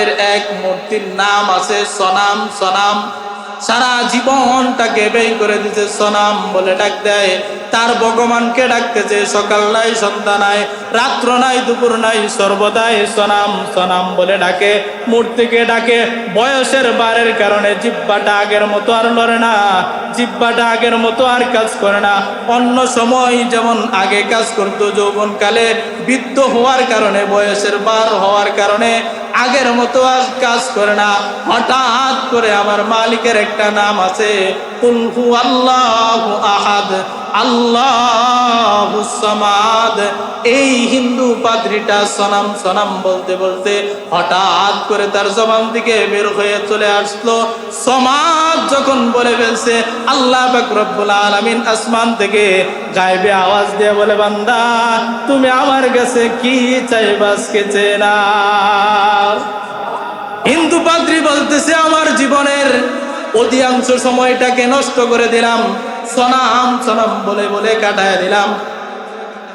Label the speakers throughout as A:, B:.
A: তাদের এক মূর্তির নাম আছে সনাম সনাম। সারা জীবনটাকে ব্যয় করে দিতে সনাম বলে ডাক দেয়। তার ভগবানকে ডাকতেছে সকাল নাই, সন্ধ্যা নাই, রাত্র নাই, দুপুর নাই, সর্বদাই সনাম সনাম বলে ডাকে। মূর্তিকে ডাকে। বয়সের বারের কারণে জিব্বাটা আগের মতো আর লড়ে না, জিব্বাটা আগের মতো আর কাজ করে না। অন্য সময় যেমন আগে কাজ করতো যৌবনকালে, বৃদ্ধ হওয়ার কারণে, বয়সের বার হওয়ার কারণে আগের মতো আর কাজ করে না। হঠাৎ করে আমার মালিকের একটা নাম আছে কুলহু আল্লাহ আহাদ, আল্লাহ সামাদ। এই হিন্দু পাদ্রিটা সনাম সনাম বলতে বলতে হঠাৎ করে তার জবান থেকে বের হয়ে চলে আসলো। সমাজ যখন বলে ফেলছে, আল্লাহ রব্বুল আলামিন আসমান থেকে গায়েবে আওয়াজ দিয়ে বলে, বান্দা, তুমি আমার কাছে কি চাইবা আজকে চেনা হিন্দু পাদ্রি বলতেছে, আমার জীবনের অধিকাংশ সময়টাকে নষ্ট করে দিলাম। সনাম সনাম বলে বলে কাটায় দিলাম।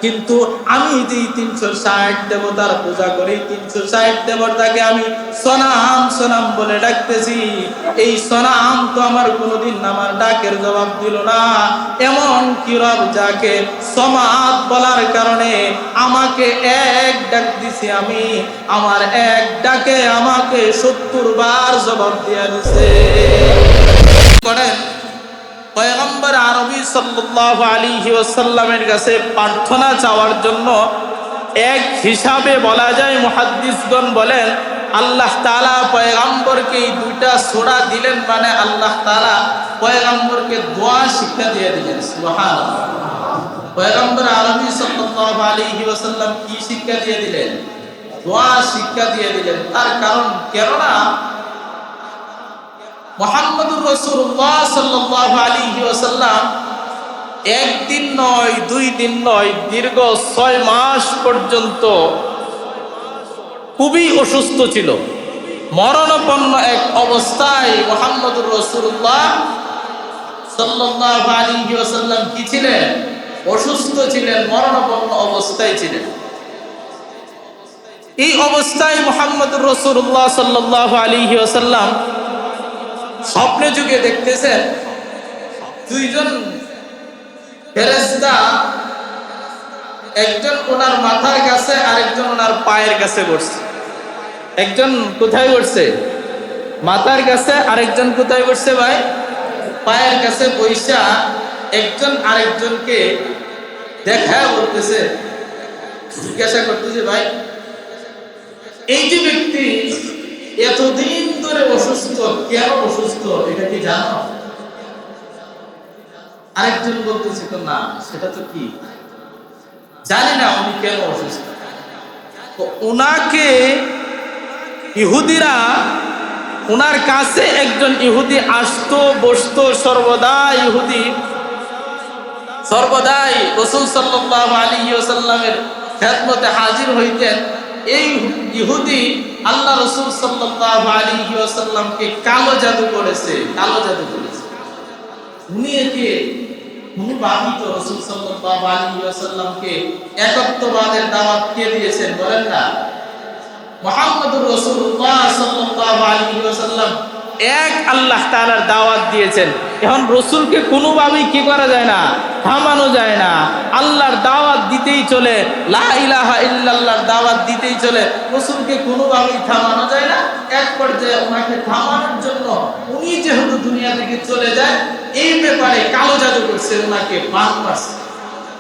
A: কিন্তু আমি যে তিনশো ষাট দেবতার পূজা করি, তিনশো ষাট দেবতাকে আমি সনাম সনাম বলে ডাকতেছি। এই সনাম তো আমার কোনোদিন আমার ডাকের জবাব দিল না। এমন কি রব যাকে সমাদ বলার কারণে আমাকে এক ডাক দিছি আমি, আমার এক ডাকে আমাকে সত্তর বার জবাব দিয়া দিছে। করেন পয়গম্বর আরবি সাল্লাল্লাহু আলাইহি ওয়াসাল্লামের কাছে প্রার্থনা চাওয়ার জন্য এক হিসাবে বলা যায়, মুহাদ্দিসগণ বলেন, আল্লাহ তাআলা পয়গম্বরকে এই দুইটা সূরা দিলেন মানে আল্লাহ তাআলা পয়গম্বরকে দোয়া শিক্ষা দিয়ে দিলেন, সুবহানাল্লাহ। পয়গম্বর আরবি সাল্লাল্লাহু আলাইহি ওয়াসাল্লাম কি শিক্ষা দিয়ে দিলেন? দোয়া শিক্ষা দিয়ে দিলেন। তার কারণ কেননা মোহাম্মদুর রসুল্লাহ সাল্লাহ আলী ওসাল্লাম একদিন নয়, দুই দিন নয়, দীর্ঘ ছয় মাস পর্যন্ত খুবই অসুস্থ ছিল। মরণপন্ন এক অবস্থায় মোহাম্মদুর রসুল্লাহ সাল্লাহ আলী ওসাল্লাম কি ছিলেন? অসুস্থ ছিলেন, মরণপন্ন অবস্থায় ছিলেন। এই অবস্থায় মোহাম্মদুর রসুল্লাহ সাল্লাহ আলী ওসাল্লাম স্বপ্নে যুগে দেখতেছেন, দুইজন ফেরেস্তা একজন ওনার মাথার কাছে, আরেকজন ওনার পায়ের কাছে বসছে। একজন কোথায় বসছে? মাথার কাছে, আরেকজন কোথায় বসছে ভাই? পায়ের কাছে বৈশা একজন আরেকজনকে দেখা করতেছে। জিজ্ঞাসা করতেছে, ভাই, এই যে ব্যক্তি এতদিন ধরে অসুস্থ, কেন অসুস্থ, এটা কি জানো? আরেকজন বলতেছে, তো না, সেটা তো কি? জানি না উনি কেন অসুস্থ। তো ওনাকে ইহুদিরা ওনার কাছে একজন ইহুদি আসতো, বসতো, সর্বদা ইহুদি। সর্বদাই রসুল সাল্লাহ আলী ওসাল্লামের খেদমতে হাজির হইতেন। এই ইহুদি আল্লাহ রসুল সাল্লাহ আলী ওয়াসাল্লামকে কালো জাদু করেছে, কালো জাদু করেছে। উনি একে, উনি বাবিত রসুল সাল্লাহ আলী ওয়াসাল্লামকে একত্ববাদের দাওয়াত কে দিয়েছেন বলেন না? মোহাম্মদুর রসুল্লাহ সাল্লাহ আলী ওসাল্লাম এক আল্লাহ তালার দাওয়াত দিয়েছেন। এখন রসুলকে কোনোভাবেই কি করা যায় না, থামানো যায় না। আল্লাহর দাওয়াত দিতেই চলে, লা ইলাহা ইল্লাল্লাহর দাওয়াত দিতেই চলে। রসুলকে কোনোভাবেই থামানো যায় না। এক পর্যায়ে ওনাকে থামানোর জন্য উনি যেহেতু দুনিয়া থেকে চলে যায়, এই ব্যাপারে কালো জাদু করছে ওনাকে বান মারছে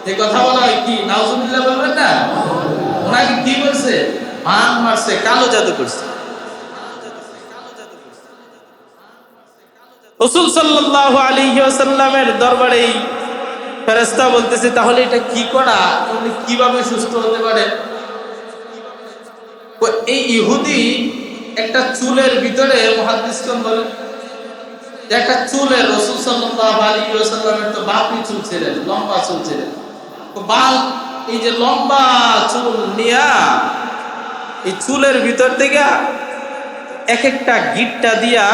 A: এই কথা বলা হয় কি? নাউজুবিল্লাহ বলবেন না? ওনাকে কি বলছে? বান মারছে, কালো জাদু করছে। রসুল সাল্লাহ আলী সাল্লামের দরবারে ফেরেস্তা বলতেছে, তাহলে এটা কি করা? উনি কীভাবে সুস্থ হতে পারে? এই ইহুদি একটা চুলের ভিতরে মহাদিসগণ বলেন একটা চুলের রসুল সাল্লাহ আলী সাল্লামের তো বাপি চুল ছিলেন, লম্বা চুল ছিলেন। বাল, এই যে লম্বা চুল নিয়া, এই চুলের ভিতর থেকে এক একটা গিটটা দিয়া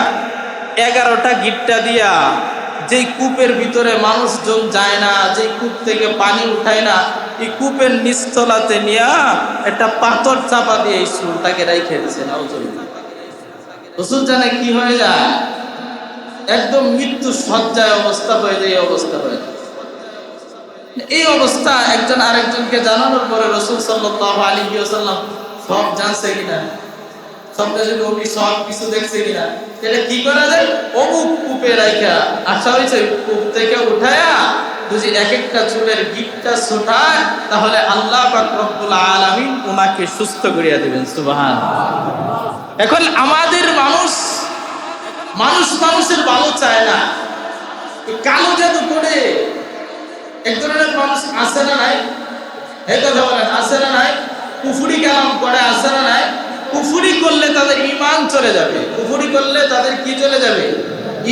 A: এগারোটা গিটটা দিয়া যেই কূপের ভিতরে মানুষজন যায় না, যেই কূপ থেকে পানি উঠায় না, এই কূপের নিস্তলাতে নিয়া একটা পাথর চাপা দিয়ে এই চুলটাকে রেখে দিয়েছে রসুল জানে কি হয়ে যায়? একদম মৃত্যু সজ্জায় অবস্থা হয়ে যায়, এই অবস্থা হয়ে এই অবস্থা একজন আরেকজনকে জানানোর পরে রসুল সাল্লাহ আলী সব জানছে কিনা? সব কিছু দেখছে কিনা এটা কি করা যায়? অমুক আশা কূপ থেকে এক একটা চুলের তাহলে আল্লাহ সুস্থ করিয়া সুবহান এখন আমাদের মানুষ মানুষ মানুষের ভালো চায় না। কালো জাদু করে এক ধরনের মানুষ আসে না নাই? এই কথা বলেন, আছে না নাই? কুফুরি কালাম করে আসে না নাই? কুফুরি করলে তাদের ইমান চলে যাবে। কুফুরি করলে তাদের কি চলে যাবে?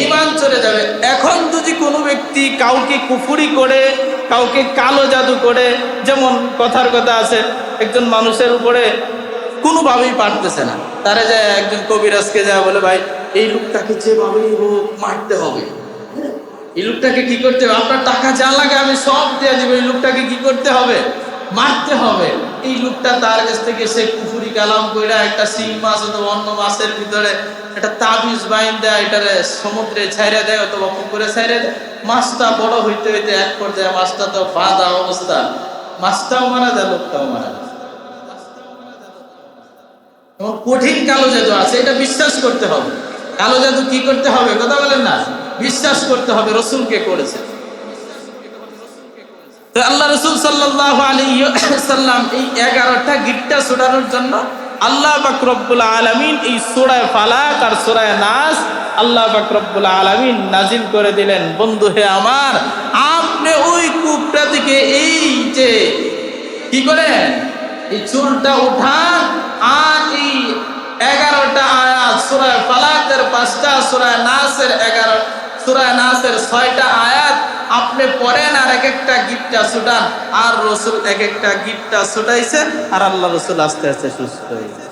A: ইমান চলে যাবে। এখন যদি কোনো ব্যক্তি কাউকে কুফুরি করে, কাউকে কালো জাদু করে, যেমন কথার কথা আছে, একজন মানুষের উপরে কোনোভাবেই পারতেছে না। তারা যায় একজন কবিরাজকে যায় বলে, ভাই, এই লোকটাকে যেভাবেই হোক মারতে হবে। এই লোকটাকে কি করতে হবে? আপনার টাকা যা লাগে আমি সব দিয়ে দিব। এই লোকটাকে কি করতে হবে? মারতে হবে। এই লোকটা তার কাছ থেকে সে কুফুরি কালাম কইরা একটা শিং মাছ অথবা অন্য মাছের ভিতরে একটা তাবিজ বাইন দেয়, এটারে সমুদ্রে ছাইরা দেয় অথবা পুকুরে ছাইরা দেয়। মাছটা বড় হইতে হইতে এক পর্যায়ে মাছটা তো বাঁধা অবস্থা। মাছটাও মারা যায়, লোকটাও মারা যায়। কঠিন কালো জাদু আছে, এটা বিশ্বাস করতে হবে। কালো জাদু কি করতে হবে? কথা বলেন না। বিশ্বাস করতে হবে রসুলকে করেছে। তো আল্লাহ রসুল সাল্লাহ আলী সাল্লাম এই এগারোটা গিটটা ছোড়ানোর জন্য আল্লাহ বাকরবুল আলমিন এই সোড়ায় ফালাক আর সোড়ায় নাস আল্লাহ বাকরবুল আলমিন নাজিল করে দিলেন। বন্ধু হে আমার, আপনি ওই কূপটা থেকে এই যে কি করে? এই চুলটা উঠান আর এই এগারোটা আয়াত, সুরায় ফালাকের পাঁচটা, সুরায় নাসের এগারো, সুরায় নাসের ছয়টা আয়াত আপনি পড়েন আর এক একটা গিটটা ছুটান, আর রসুল এক একটা গিটটা ছুটাইছেন আর আল্লাহ রসুল আস্তে আস্তে সুস্থ হয়েছে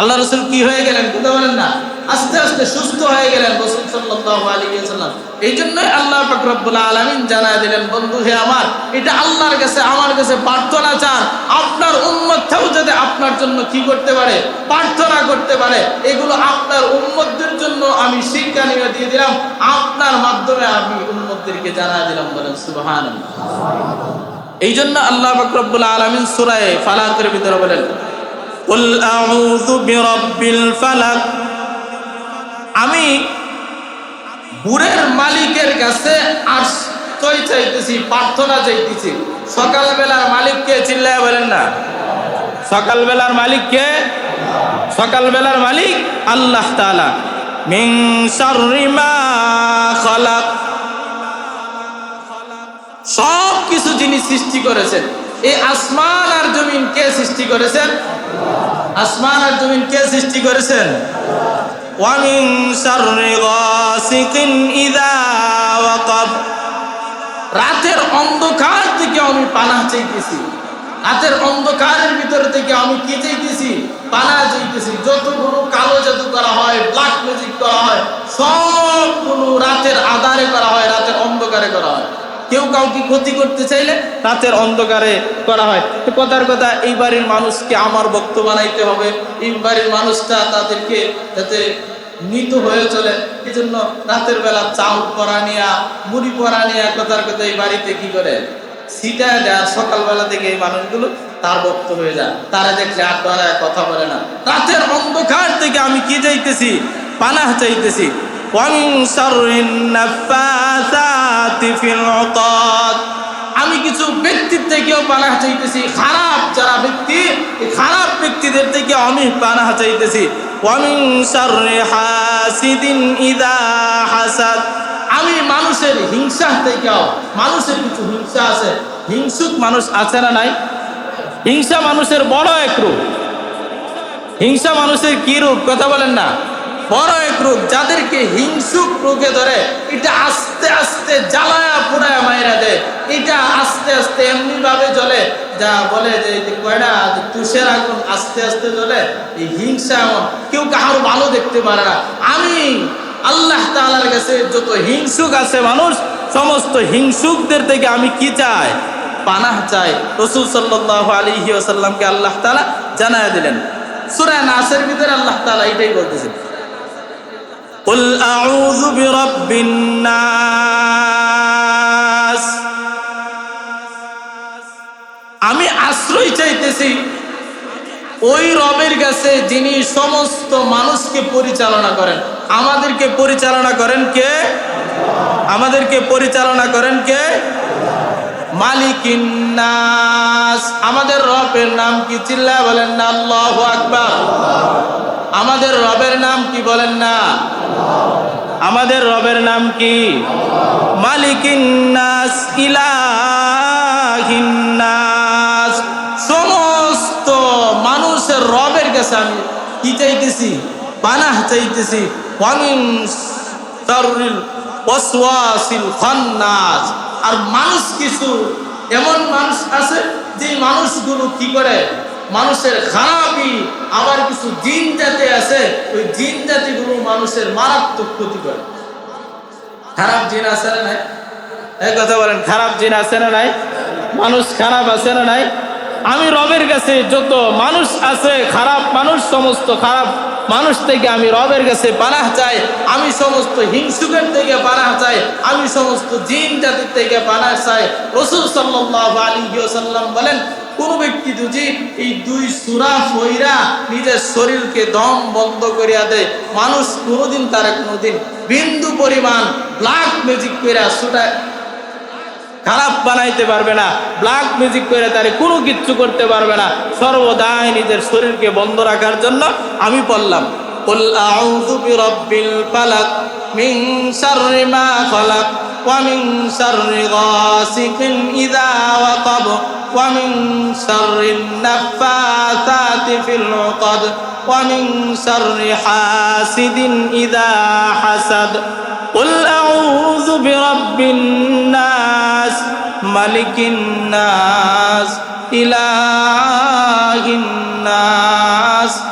A: আল্লাহ রসুল কি হয়ে গেলেন বুঝতে পারেন না? আস্তে আস্তে সুস্থ হয়ে গেলেন রসুল সাল্লাল্লাহু আলাইহি ওয়াসাল্লাম। এই জন্যই আল্লাহ পাক রব্বুল আলামিন জানায় দিলেন, বন্ধু হে আমার, এটা আল্লাহর কাছে, আমার কাছে প্রার্থনা চান। আপনার উম্মতটাও যাতে আপনার জন্য কি করতে পারে, প্রার্থনা করতে পারে, এগুলো আপনার উম্মতদের জন্য আমি শিক্ষা নিয়ে দিয়ে দিলাম। আপনার মাধ্যমে আমি উম্মতদেরকে জানায় দিলাম বলেন, সুবহানাল্লাহ। এই জন্য আল্লাহ পাক রব্বুল আলামিন সূরা ফালাকের ভিতরে বলেন আমি বুড়ের মালিকের কাছে আশ্রয় চাইতেছি, প্রার্থনা চাইতেছি। সকালবেলার মালিককে চিল্লাই বলেন না? সকালবেলার মালিককে সকালবেলার মালিক আল্লাহ তালা মিং সারিমা খলাক। সব কিছু যিনি সৃষ্টি করেছেন, এই আসমান আর জমিন কে সৃষ্টি করেছেন? আসমান আর জমিন কে সৃষ্টি করেছেন? গাসিকিন ইযা ওয়াকাব। রাতের অন্ধকার থেকে আমি পানাহ চাইতেছি। রাতের অন্ধকারের ভিতরে থেকে আমি কি চাইতেছি? পানা চাইতেছি। যতগুলো কালো জাদু করা হয় ব্ল্যাক ম্যাজিক করা হয়, সবগুলো রাতের আধারে করা হয়, রাতের অন্ধকারে করা হয়। কেউ কাউকে ক্ষতি করতে চাইলে রাতের অন্ধকারে করা হয়। তো কথার কথা, এই বাড়ির মানুষকে আমার বক্ত বানাইতে হবে। এই বাড়ির মানুষটা তাদেরকে যাতে মৃত হয়ে চলে। এই জন্য রাতের বেলা চাউল পরা নিয়া, মুড়ি পরা নিয়া কথার কথা এই বাড়িতে কি করে? সিটা দেয় সকালবেলা থেকে এই মানুষগুলো তার বক্ত হয়ে যায়। তারা দেখলে আর কথা বলে না। রাতের অন্ধকার থেকে আমি কি চাইতেছি? পানাহ চাইতেছি। আমি কিছু ব্যক্তির থেকেও পানা চাইতেছি, খারাপ যারা ব্যক্তি খারাপ ব্যক্তিদের থেকে আমি পানা চাইতেছি। আমি মানুষের হিংসা থেকেও, মানুষের কিছু হিংসা আছে, হিংসুক মানুষ আছে না নাই? হিংসা মানুষের বড় এক রূপ। হিংসা মানুষের কি রূপ? কথা বলেন না। বড় এক রোগ যাদেরকে হিংসুক রোগে ধরে, এটা আস্তে আস্তে জ্বালায়া পোড়ায় মায়েরা দেয়। এটা আস্তে আস্তে এমনি ভাবে জ্বলে। যা বলে যে কয়টা তুষের আগুন আস্তে আস্তে জ্বলে, এই হিংসা এমন। কেউ কাহার ভালো দেখতে পারে না। আমি আল্লাহ তাআলার কাছে যত হিংসুক আছে মানুষ, সমস্ত হিংসুকদের থেকে আমি কি চাই? পানাহ চাই। রসুল সাল্লাহ আলী ওসাল্লামকে আল্লাহ তাআলা জানায় দিলেন। সুরায় নাসের ভিতরে আল্লাহ তাআলা এটাই বলতেছেন قل أعوذ برب الناس আমি আশ্রয় চাইতেছি ওই রবের কাছে যিনি সমস্ত মানুষকে পরিচালনা করেন আমাদেরকে পরিচালনা করেন কে আমাদেরকে পরিচালনা করেন কে মালিকিন্নাস আমাদের রবের নাম কি চিল্লা বলেন না আল্লাহ আকবার আমাদের রবের নাম কি বলেন না? আমাদের রবের নাম কি? মালিকিন্নাস ইলাহিন্নাস সমস্ত মানুষের রবের কাছে আমি কি চাইতেছি? পানাহ চাইতেছি। আর মানুষ কিছু, এমন মানুষ আছে যে মানুষগুলো কি করে? মানুষের খারাপই, আবার কিছু জিন জাতি আছে, ওই জিন জাতিগুলো মানুষের মারাত্মক ক্ষতি করে। খারাপ জিন আছে না নাই? এই কথা বলেন, খারাপ জিন আছে না নাই? মানুষ খারাপ আছে না নাই? আমি রবের কাছে যত মানুষ আছে, খারাপ মানুষ, সমস্ত খারাপ মানুষ থেকে আমি রবের কাছে পানাহ চাই, আমি সমস্ত হিংসুকের থেকে পানাহ চাই, আমি সমস্ত জিন জাতির থেকে পানাহ চাই। রসুল সাল্লাল্লাহু আলাইহি ওয়াসাল্লাম বলেন কোন ব্যক্তি যদি এই দুই সুরা ফইরা নিজের শরীরকে দম বন্ধ করিয়া দেয় মানুষ কোনোদিন তার কোনোদিন বিন্দু পরিমাণ ব্ল্যাক ম্যাজিক কইরা সুটা খারাপ বানাইতে পারবে না ব্ল্যাক মিউজিক করে তারে কোনো কিচ্ছু করতে পারবে না সর্বদাই নিজের শরীরকে বন্ধ রাখার জন্য আমি পড়লাম قل أعوذ برب الفلق من شر ما خلق ومن شر غاسق إذا وقب ومن شر النفاثات في العقد ومن شر حاسد إذا حسد. قل أعوذ برب الناس ملك الناس إله الناس.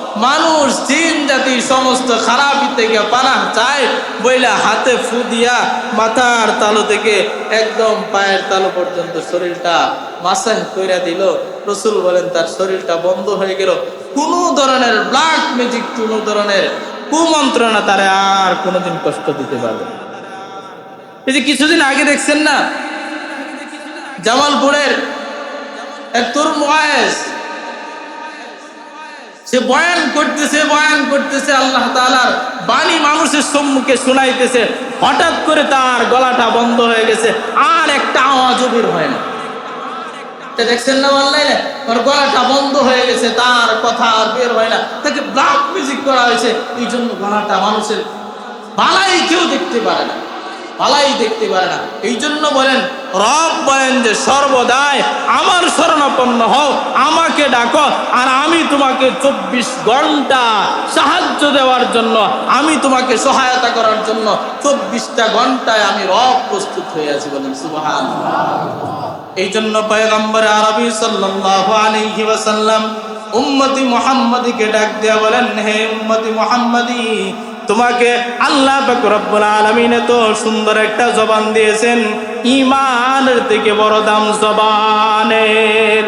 A: মানুষ জিন জাতি সমস্ত খারাপি থেকে পানাহ চায়, বইলা হাতে ফু দিয়া মাথার তালু থেকে একদম পায়ের তালু পর্যন্ত শরীরটা মাসাহ কইরা দিল। রসুল বলেন, তার শরীরটা বন্ধ হয়ে গেল। কোনো ধরনের ব্ল্যাক ম্যাজিক, কোনো ধরনের কুমন্ত্রণা তারে আর কোনোদিন কষ্ট দিতে পারবে এই যে কিছুদিন আগে দেখছেন না, জামালপুরের এক তরুণ বয়স সে বয়ান করতেছে বয়ান করতেছে, আল্লাহ তাআলার বাণী মানুষের সম্মুখে শোনাইতেছে। হঠাৎ করে তার গলাটা বন্ধ হয়ে গেছে, আর একটা আওয়াজও বের হয় না। দেখছেন না অনলাইনে? ওর গলাটা বন্ধ হয়ে গেছে, তার কথা আর বের হয় না। তাকে ব্লাক মিউজিক করা হয়েছে এই জন্য গলাটা মানুষের বালাই কেউ দেখতে পারে না। বালাই দেখতে পারে না। এই জন্য বলেন, রব বলেন যে, সর্বদাই আমার শরণাপন্ন হও, আমাকে ডাকো, আর আমি তোমাকে চব্বিশ ঘণ্টা সাহায্য দেওয়ার জন্য, আমি তোমাকে সহায়তা করার জন্য চব্বিশটা ঘন্টায় আমি রব প্রস্তুত হয়ে আছি বলেন সুবহান এই জন্য পয়গম্বর আরবি সাল্লাল্লাহু আলাইহি উম্মতি মুহাম্মাদিকে ডাক দেয়া বলেন, হে উম্মতি মুহাম্মাদি তোমাকে আল্লাহ রব্বুল আলমিন এত সুন্দর একটা জবান দিয়েছেন ইমানের থেকে বড় দাম জবানের।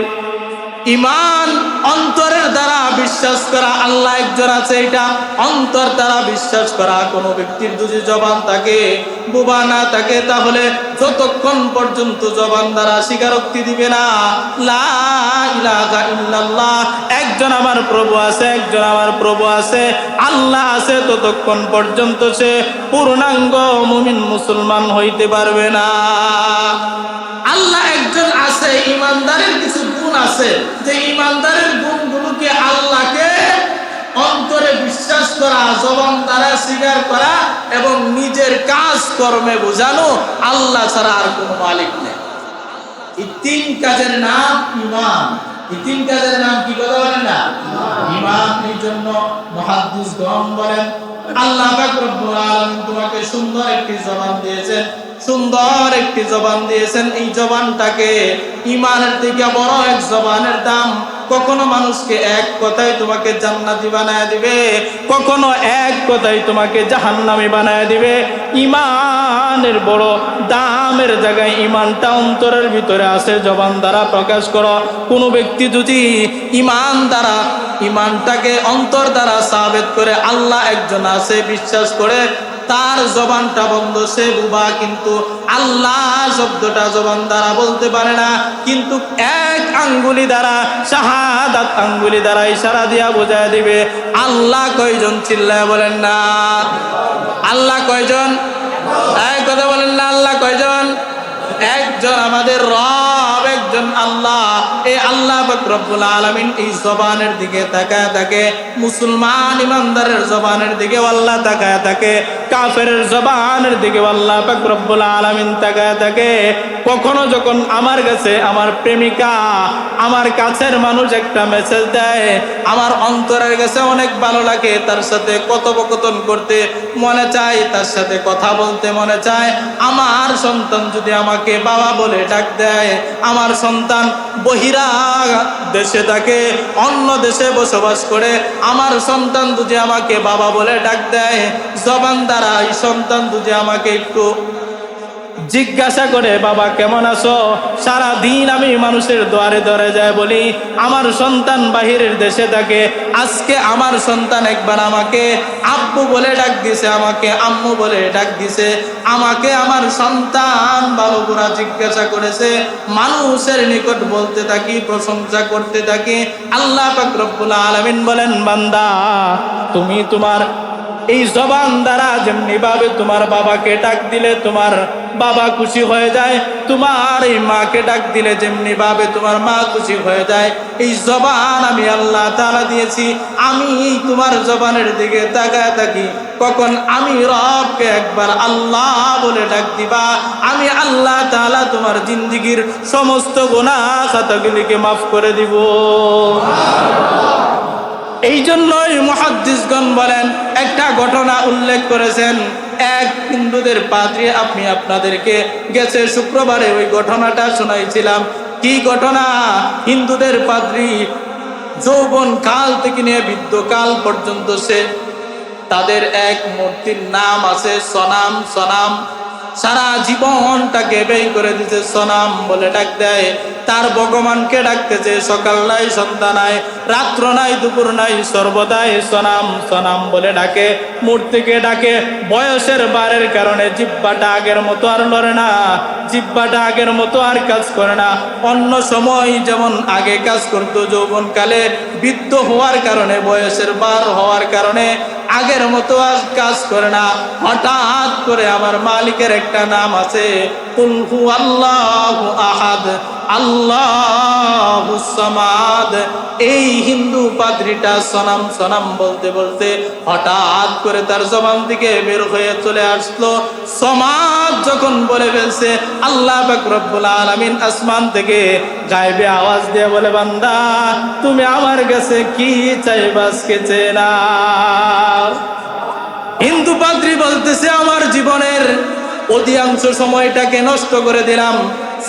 A: ইমান অন্তরের দ্বারা বিশ্বাস করা, আল্লাহ একজন আছে, এটা অন্তর দ্বারা বিশ্বাস করা। কোনো ব্যক্তির যদি জবান থাকে, বোবা না থাকে, তাহলে যতক্ষণ পর্যন্ত জবান দ্বারা স্বীকারোক্তি দিবে না ইল্লাল্লাহ, একজন আমার প্রভু আছে, একজন আমার প্রভু আছে, আল্লাহ আছে, ততক্ষণ পর্যন্ত সে পূর্ণাঙ্গ মুমিন মুসলমান হইতে পারবে না। আল্লাহ একজন আছে, ইমানদারের কিছু গুণ আছে যে ইমানদারের গুণগুলোকে আল্লাহকে অন্তরে বিশ্বাস করা, জবান দ্বারা স্বীকার করা এবং নিজের কাজ কর্মে বোঝানো আল্লাহ ছাড়া আর কোনো মালিক নেই। এই তিন কাজের নাম ইমান। এই তিন কাজের নাম কি কথা বলেন না? ইমান। এই জন্য মহাদ্দিস গণ বলেন, আল্লাহ তোমাকে সুন্দর একটি জবান দিয়েছেন। সুন্দর একটি জবান দিয়েছেন। এই জবানটাকে ইমানের দিকে বড় এক জবানের দাম। কখনো মানুষকে এক কথায় তোমাকে জান্নাতি বানায় দিবে, কখনো এক কথায় তোমাকে জাহান্নামি বানায় দিবে। ইমানের বড় দামের জায়গায় ইমানটা অন্তরের ভিতরে আছে, জবান দ্বারা প্রকাশ করো। কোনো ব্যক্তি যদি ইমান দ্বারা ইমানটাকে অন্তর দ্বারা সাবেত করে আল্লাহ একজন আছে, বিশ্বাস করে তার জবানটা বন্ধ, সে বুবা কিন্তু আল্লাহ শব্দটা জবান দ্বারা বলতে পারে না। কিন্তু এক আঙ্গুলি দ্বারা, শাহাদাত আঙ্গুলি দ্বারা ইশারা দিয়া বোঝায় দিবে, আল্লাহ কয়জন চিল্লায় বলেন না। আল্লাহ কয়জন? এক কথা বলেন না, আল্লাহ কয়জন? একজন আমাদের রব। একজন আল্লাহ। এই আল্লাহ রব্বুল আলমিন এই জবানের দিকে তাকায় থাকে, মুসলমান ইমানদারের জবানের দিকে আল্লাহ তাকায় থাকে কাফের জবানের দিকে আল্লাহ রব্বুল আলমিন তাকায় থাকে। কখনো যখন আমার কাছে আমার প্রেমিকা, আমার কাছের মানুষ একটা মেসেজ দেয়, আমার অন্তরের কাছে অনেক ভালো লাগে, তার সাথে কথোপকথন করতে মনে চায়, তার সাথে কথা বলতে মনে চায়। আমার সন্তান যদি আমাকে বাবা বলে ডাক দেয়, আমার সন্তান বহিরা দেশে থাকে, অন্য দেশে বসবাস করে। আমার সন্তান দুজে আমাকে বাবা বলে ডাক দেয়। জবান দ্বারা এই সন্তান দুজে আমাকে একটু জিজ্ঞাসা করে, বাবা, কেমন আছো? সারা দিন আমি মানুষের দ্বারে দ্বারে যায় বলি, আমার সন্তান বাহিরের দেশে থাকে, আজকে আমার সন্তান একবার আমাকে আব্বু বলে ডাক দিছে, আমাকে আম্মু বলে ডাক দিছে, আমাকে আমার সন্তান ভালো করে জিজ্ঞাসা করেছে, মানুষের নিকট বলতে থাকি, প্রশংসা করতে থাকি, আল্লাহ পাক রব্বুল আলামিন বলেন, বান্দা, তুমি তোমার এই জবান দ্বারা যেমনি ভাবে তোমার বাবাকে ডাক দিলে তোমার বাবা খুশি হয়ে যায়, তোমার এই মাকে ডাক দিলে যেমনি ভাবে তোমার মা খুশি হয়ে যায়। এই জবান আমি আল্লাহ তালা দিয়েছি, আমি তোমার জবানের দিকে তাকায় থাকি। কখন আমি রবকে একবার আল্লাহ বলে ডাক দিবা, আমি আল্লাহ তালা তোমার জিন্দিগির সমস্ত গোনা খাতাগুলিকে মাফ করে দিব। এই জন্যই মহাদ্দিসগণ বলেন, একটা ঘটনা উল্লেখ করেছেন। এক হিন্দুদের পাত্রে আপনি আপনাদেরকে গেছে শুক্রবারে ওই ঘটনাটা শোনাইছিলাম। কি ঘটনা? হিন্দুদের পাদ্রী যৌবন কাল থেকে নিয়ে বৃদ্ধ কাল পর্যন্ত সে তাদের এক মূর্তির নাম আছে, সনাম সনাম। সারা জীবনটাকে ব্যয় করে দিতে সনাম বলে ডাক দেয়। তার ভগবানকে ডাকতেছে, সকাল নাই, সন্ধ্যা নাই, রাত্র নাই, দুপুর নাই, সর্বদাই সনাম সনাম বলে ডাকে। মূর্তিকে ডাকে, বয়সের বারের কারণে জিব্বাটা আগের মতো আর লড়ে না জিব্বাটা আগের মতো আর কাজ করে না। অন্য সময় যেমন আগে কাজ করতো যৌবনকালে, বৃদ্ধ হওয়ার কারণে, বয়সের বার হওয়ার কারণে, আগের মতো আর কাজ করে না। হঠাৎ করে আমার মালিকের একটা নাম আছে কুলহু আল্লাহ আহাদ, আল্লাহ এই হিন্দু পাদ্রিটা সনাম সনাম বলতে বলতে হঠাৎ করে তার জবান থেকে বের হয়ে চলে আসলো। সমাজ যখন বলে ফেলছে, আল্লাহ রব্বুল আলামিন আসমান থেকে গায়েবে আওয়াজ দিয়ে বলে, বান্দা, তুমি আমার কাছে কি চাইবা আজকে চেনা হিন্দু পাদ্রি বলতেছে, আমার জীবনের অধিকাংশ সময়টাকে নষ্ট করে দিলাম।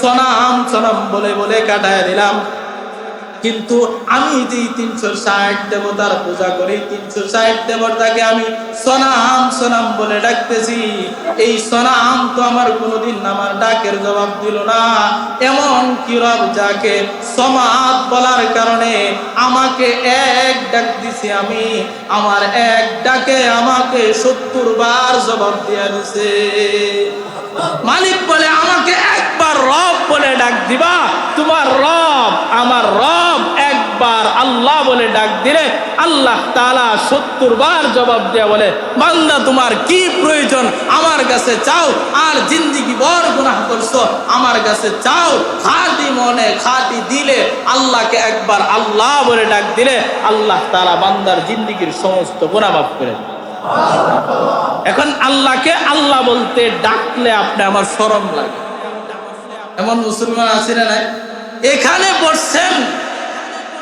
A: সনাম সনাম বলে বলে কাটায় দিলাম। কিন্তু আমি যে তিনশো ষাট দেবতার পূজা করি, তিনশো ষাট দেবতাকে আমি সনাম সনাম বলে ডাকতেছি। এই সনাম তো আমার কোনোদিন আমার ডাকের জবাব দিল না। এমন কি রব যাকে সমাজ বলার কারণে আমাকে এক ডাক দিছি আমি, আমার এক ডাকে আমাকে সত্তর বার জবাব দিয়া দিছে। মালিক বলে, আমাকে একবার রব বলে ডাক দিবা। তোমার রব আমার রব। একবার আল্লাহ বলে ডাক দিলে, আল্লাহ তালা সত্তর বার জবাব দেয়া বলে, বান্দা তোমার কি প্রয়োজন আমার কাছে চাও, আর জিন্দিগি বড় গুনাহ করছ আমার কাছে চাও। খাটি মনে খাটি দিলে আল্লাহকে একবার আল্লাহ বলে ডাক দিলে, আল্লাহ তালা বান্দার জিন্দিগির সমস্ত গুনাহ মাফ করে এখন আল্লাহকে আল্লাহ বলতে ডাকলে আপনি আমার সরম লাগে। এমন মুসলমান আছে না এখানে বসছেন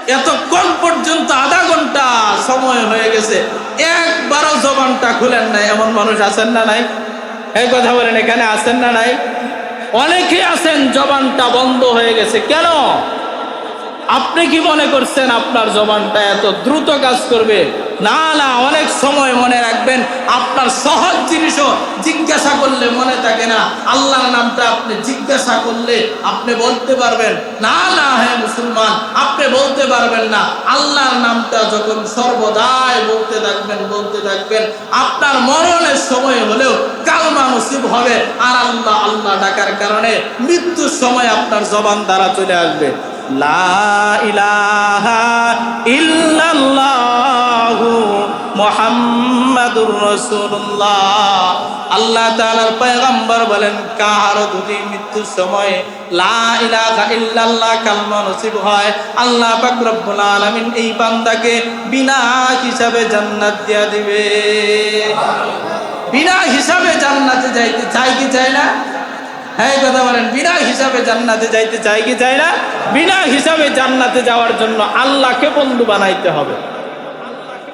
A: এতক্ষণ পর্যন্ত আধা ঘণ্টা সময় হয়ে গেছে। একবারও জবানটা খুলেন নাই। এমন মানুষ আছেন না নাই? এই কথা বলেন, এখানে আছেন না নাই? অনেকে আছেন, জবানটা বন্ধ হয়ে গেছে। কেন? আপনি কি মনে করছেন আপনার জবানটা এত দ্রুত কাজ করবে? না না, অনেক সময় মনে রাখবেন আপনার সহজ জিনিসও জিজ্ঞাসা করলে মনে থাকে না। আল্লাহর নামটা আপনি জিজ্ঞাসা করলে আপনি বলতে পারবেন, না না হ্যাঁ মুসলমান, আপনি বলতে পারবেন না। আল্লাহর নামটা যখন সর্বদাই বলতে থাকবেন বলতে থাকবেন, আপনার মরণের সময় হলেও কালমা নসিব হবে। আর আল্লাহ আল্লাহ ডাকার কারণে মৃত্যুর সময় আপনার জবান দ্বারা চলে আসবে। লা ইলাহা ইল্লাল্লাহু মুহাম্মাদুর রসুল্লাহ। আল্লাহ তাআলার পয়গম্বর বলেন কার যদি মৃত্যুর সময় নসিব হয়, আল্লাহ এই বিনা হিসাবে জান্নাত দিয়া দিবে। বিনা হিসাবে জান্নাতে যাইতে চাই কি হ্যাঁ বলেন হিসাবে জান্নাতে যাইতে চাই কি চাই না? বিনা হিসাবে জান্নাতে যাওয়ার জন্য আল্লাহকে বন্ধু বানাইতে হবে।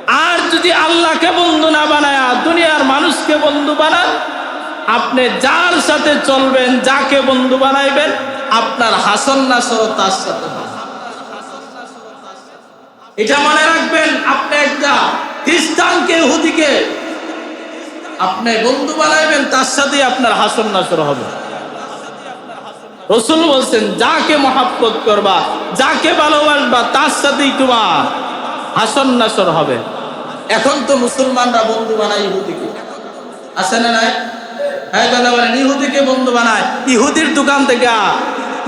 A: আর যদি আল্লাহকে বন্ধু না বানায় দুনিয়ার মানুষকে বন্ধু বানান আপনি যার সাথে চলবেন, যাকে বন্ধু বানাইবেন, আপনার হাসন না নাসর তার সাথে এটা মনে রাখবেন, আপনি একটা খ্রিস্টানকে হুদিকে আপনি বন্ধু বানাইবেন, তার সাথে আপনার হাসন নাসর হবে। রসুল বলছেন, যাকে মহাব্বত করবা, যাকে ভালোবাসবা, তার সাথেই তোমার হাসন নাসর হবে। এখন তো মুসলমানরা বন্ধু বানায় ইহুদিকে। আছে নাই? হ্যাঁ কথা বলেন, ইহুদিকে বন্ধু বানায়। ইহুদির দোকান থেকে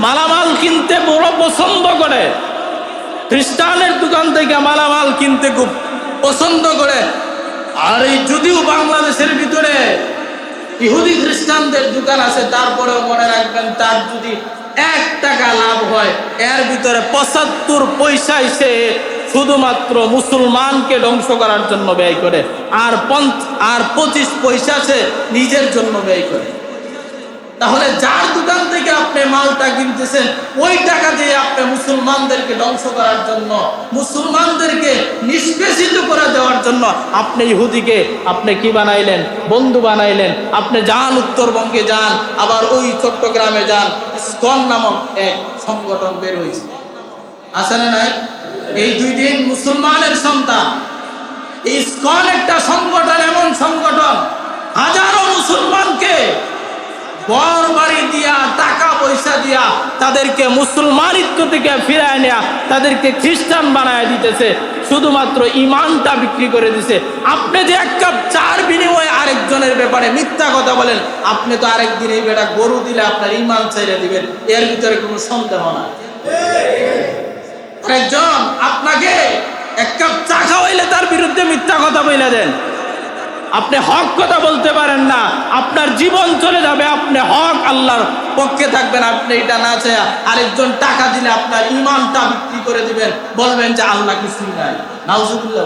A: মালামাল কিনতে বড় পছন্দ করে। খ্রিস্টানের দোকান থেকে মালামাল কিনতে খুব পছন্দ করে। আর এই যদিও বাংলাদেশের ভিতরে ইহুদি খ্রিস্টানদের দোকান আছে, তারপরেও মনে রাখবেন, তার যদি এক টাকা লাভ হয়, এর ভিতরে পঁচাত্তর পয়সা সে শুধুমাত্র মুসলমানকে ধ্বংস করার জন্য ব্যয় করে, আর পঞ্চ, আর পঁচিশ পয়সা সে নিজের জন্য ব্যয় করে। তাহলে যার দোকান থেকে আপনি মালটা কিনতেছেন, ওই টাকা দিয়ে আপনি মুসলমানদেরকে ধ্বংস করার জন্য, মুসলমানদেরকে নিষ্পেষিত করে দেওয়ার জন্য আপনি ইহুদিকে আপনি কি বানাইলেন? বন্ধু বানাইলেন। আপনি যান উত্তরবঙ্গে যান, আবার ওই চট্টগ্রামে যান। স্কন নামক এক সংগঠন বের হয়েছে। আছে না নাই? এই দুই দিন মুসলমানের সন্তান। এই স্কন একটা সংগঠন, এমন সংগঠন, হাজারো মুসলমানকে বাড়ি দিয়া, টাকা পয়সা তাদেরকে থেকে ফিরায় নেয়া, তাদেরকে খ্রিস্টান বানায় দিতেছে, শুধুমাত্র ইমানটা বিক্রি করে দিছে। আপনি যে এক কাপ চার বিনিময়ে আরেকজনের ব্যাপারে মিথ্যা কথা বলেন, আপনি তো আরেকদিন এই বেটা গরু দিলে আপনার ইমান চাইলে দিবেন, এর ভিতরে কোনো সন্দেহ না আরেকজন আপনাকে এক কাপ চা খাওয়াইলে তার বিরুদ্ধে মিথ্যা কথা বলে দেন। আপনি হক কথা বলতে পারেন না, আপনার জীবন চলে যাবে, আপনি হক আল্লাহর পক্ষে থাকবেন, আপনি এটা না চাই আরেকজন টাকা দিলে আপনার ইমানটা বিক্রি করে দিবেন, বলবেন যে আল্লাহ কিছুই নাই। নাউজুবিল্লাহ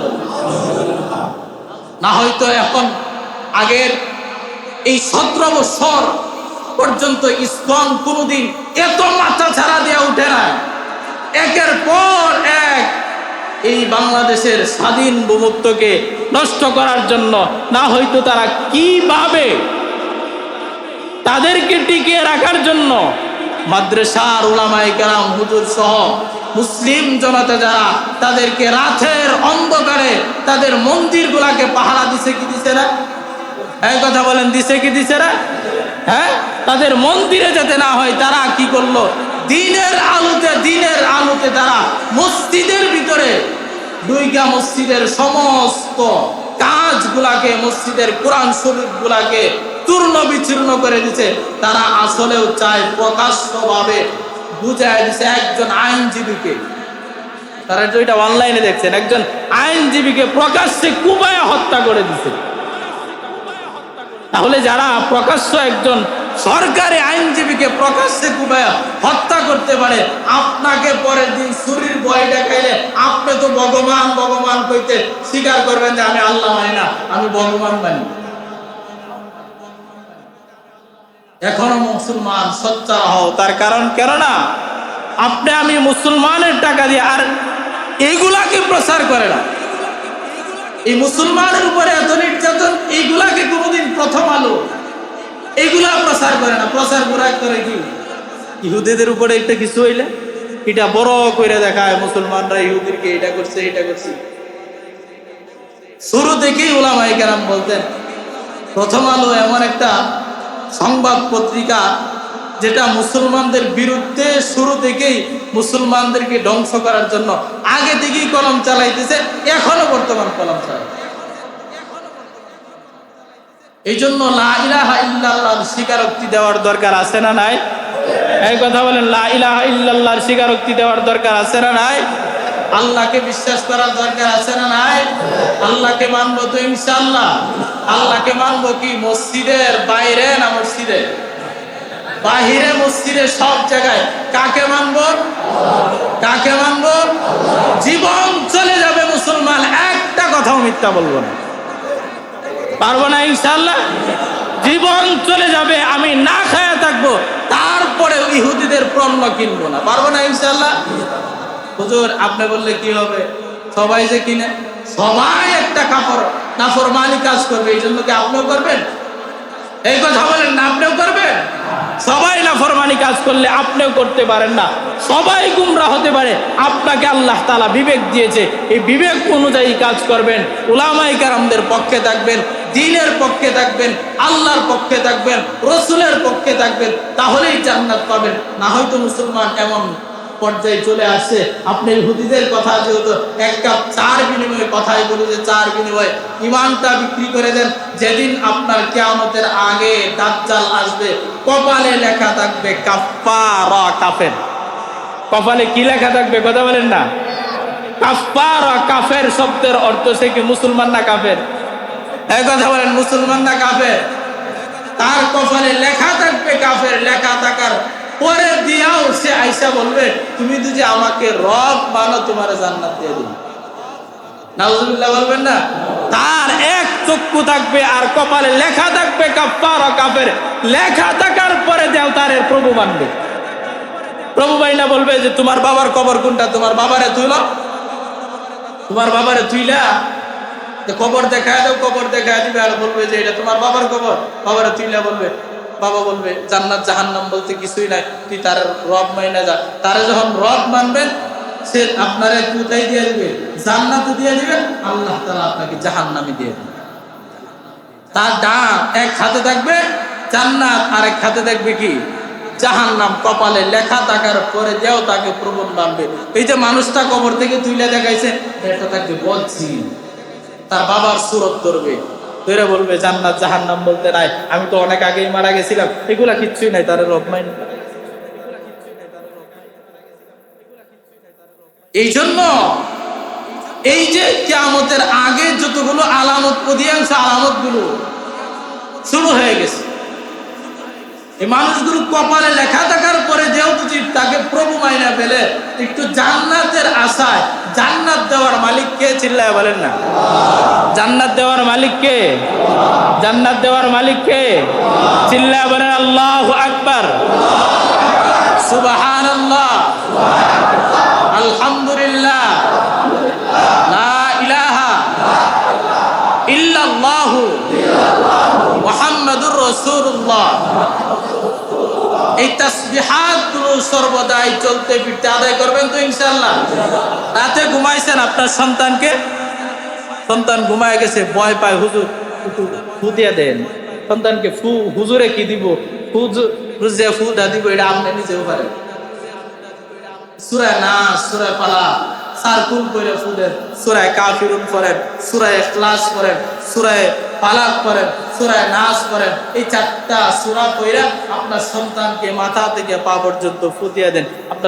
A: না হয়তো এখন আগের এই সতেরো বছর পর্যন্ত ইসকন কোনোদিন এত মাথা ছাড়া দিয়ে উঠে না একের পর এক এই বাংলাদেশের স্বাধীন ভূমত্বকে নষ্ট করার জন্য না হয়তো তারা কীভাবে তাদেরকে টিকিয়ে রাখার জন্য মাদ্রাসার উলামাই কালাম হুজুর সহ মুসলিম জনতা যারা তাদেরকে রাতের অন্ধকারে তাদের মন্দিরগুলাকে পাহারা দিছে কি দিছে না? এই কথা বলেন, দিছে কি দিছে না? হ্যাঁ? তাদের মন্দিরে যাতে না হয়, তারা কি করল? দিনের আলোতে দিনের আলোতে তারা মসজিদের ভিতরে দুইটা মসজিদের সমস্ত কাজগুলাকে, মসজিদের কোরআন শরীফ গুলাকে চূর্ণ বিচূর্ণ করে দিছে। তারা আসলেও চায় প্রকাশ্যভাবে বুঝায় দিছে একজন আইনজীবীকে। তারা এটা অনলাইনে দেখছেন, একজন আইনজীবীকে প্রকাশ্যে কুবায় হত্যা করে দিছে। তাহলে যারা প্রকাশ্য একজন সরকারি আইনজীবীকে প্রকাশ্যে কুবায় হত্যা করতে পারে, আপনাকে পরের দিন শরীর ভয় দেখাইলে আপনি তো ভগবান ভগবান কইতে স্বীকার করবেন যে আমি আল্লাহ মানি না, আমি ভগবান মানি। এখনও মুসলমান সচ্চা হও, তার কারণ কেননা আপনি আমি মুসলমানের টাকা দিয়ে আর এইগুলাকে প্রচার করে না। এই মুসলমানের উপরে এত নির্যাতন, এইগুলাকে কোনোদিন প্রথম আলো, এগুলা প্রচার করে না। প্রচার করা করে কি? ইহুদিদের উপরে একটা কিছু হইলে, এটা বড় করে দেখায় মুসলমানরা, ইহুদিরকে এটা করছে এটা করছে। শুরু থেকেই ওলামাই কেরাম বলতেন, প্রথম আলো এমন একটা সংবাদ পত্রিকা যেটা মুসলমানদের বিরুদ্ধে শুরু থেকেই মুসলমানদেরকে ধ্বংস করার জন্য আগে থেকেই কলম চালাইতেছে, এখনও বর্তমান কলম চালায় এই জন্য স্বীকারোক্তি দেওয়ার দরকার আছে না নাই? এই কথা বলেন, লা ইলাহা ইল্লাল্লাহর স্বীকারোক্তি দেওয়ার দরকার আছে না নাই? আল্লাহকে বিশ্বাস করার দরকার আছে না নাই? আল্লাহকে মানবো তো ইনশাআল্লাহ। আল্লাহকে মানবো কি? মসজিদের বাইরে না মসজিদে? বাহিরে মসজিদে সব জায়গায় কাকে মানব? কাকে মানব? জীবন চলে যাবে মুসলমান, একটা কথাও মিথ্যা বলব না। পারব না ইনশাল্লাহ জীবন চলে যাবে, আমি না খায়া থাকব তারপরে ইহুদিদের পণ্য কিনবো না। পারব না ইনশাল্লাহ হুজুর, আপনি বললে কি হবে? সবাই যে কিনে, সবাই একটা কাপড় নাফর মালি কাজ করবে, এই জন্য কি আপনিও করবেন? এই কথা বলেন না, আপনিও করবেন? সবাই নাফরমানি কাজ করলে আপনিও করতে পারেন না। সবাই গুমরা হতে পারে। আপনাকে আল্লাহ তালা বিবেক দিয়েছে। এই বিবেক অনুযায়ী কাজ করবেন। উলামাই কারামদের পক্ষে থাকবেন, দিনের পক্ষে থাকবেন, আল্লাহর পক্ষে থাকবেন, রসুলের পক্ষে থাকবেন, তাহলেই জান্নাত পাবেন। না হয়তো মুসলমান এমন পর্যায়ে চলে আসছে আপনি হুদিদের কথা যেহেতু এক কাপ চার বিনিময়ে কথাই বলি যে চার বিনিময়ে ইমানটা বিক্রি করে দেন, যেদিন আপনার কেয়ামতের আগে দাজ্জাল আসবে, কপালে লেখা থাকবে কাফারা কাফের। কপালে কি লেখা থাকবে কথা বলেন না? কাফারা কাফের শব্দের অর্থ সে কি মুসলমান না কাফের? এই কথা বলেন, মুসলমান না কাফের? তার কপালে লেখা থাকবে কাফের, লেখা থাকার পরে দিয়াও সে আইসা বলবে, তুমি যদি আমাকে রব মানো তোমার জান্নাত দিয়ে দিবে। বলবেন না? তার এক চক্ষু থাকবে আর কপালে লেখা থাকবে কাপের লেখা থাকার পরে প্রভু মানবে প্রভু বলবে যে, তোমার বাবার কবর কোনটা? তোমার বাবারে তুইল তোমার বাবারে তুইলা কবর দেখায় কবর দেখায় দিবে। আর বলবে যে, এটা তোমার বাবার কবর। বাবারে তুইলা বলবে। বাবা বলবে, জান্নাত জাহান্নাম বলতে কিছুই নাই, তুই তার রব মাইনা যা। তারে যখন রব মানবেন, সে আপনারে কোথায় দিয়ে দিবে? জান্নাতে দিয়ে দিবে। আল্লাহ তাআলা আপনাকে জাহান্নামে দিয়ে দিবে। তার ডান এক হাতে থাকবে, জান্নাত আর এক হাতে থাকবে কি? জাহান্নাম কপালে লেখা থাকার পরে দেও তাকে প্রবণ বানবে এই যে মানুষটা কবর থেকে তুইলে দেখাইছে, এটা তাকে বলছি। তার বাবার সুরত ধরবে। ধরে বলবে, জান্নাত, জাহান্নাম বলতে নাই। আমি তো অনেক আগেই মারা গেছিলাম। এগুলা কিচ্ছুই নাই, তার রবমাইন এই জন্য এই যে কেয়ামতের আগে যতগুলো আলামত, অধিকাংশ আলামতগুলো শুরু হয়ে গেছে। এই মানুষগুলো কপালে লেখা থাকার পরে যেহেতু তাকে প্রভু মাইনা পেলে। একটু জান্নাতের আশায় জান্নাত দেওয়ার মালিক কে চিল্লায় বলেন না? জান্নাত দেওয়ার মালিক কে? জান্নাত দেওয়ার মালিক কে? চিল্লায় বলেন আল্লাহ আকবার। সুবাহান আলহামদুলিল্লাহ লা ইলাহা ইল্লাল্লাহু মুহাম্মাদুর এই তাসবিহাত সর্বদাই চলতে ফিরতে আদায় করবেন তো ইনশাআল্লাহ। রাতে ঘুমাইছেন আপনার সন্তানকে? সন্তান ঘুমায় গেছে, ভয় পায়, হুজুর ফু দিয়ে দেন। সন্তানকে ফু, হুজুরে কি দিব? হুজুর যে ফুটা দিব, এটা আপনি নিজেও পারেন সুরায় নাস, সুরায় পালা সারকুল করে ফুলেন সুরায় কাফিরুন করেন, সুরায় ক্লাস করেন, সুরায় পালাক করেন, সুরায় নাচ করেন। এই চারটা সুরা কইরা আপনার সন্তানকে মাথা থেকে পা পর্যন্ত ফুটিয়ে দেন। আপনার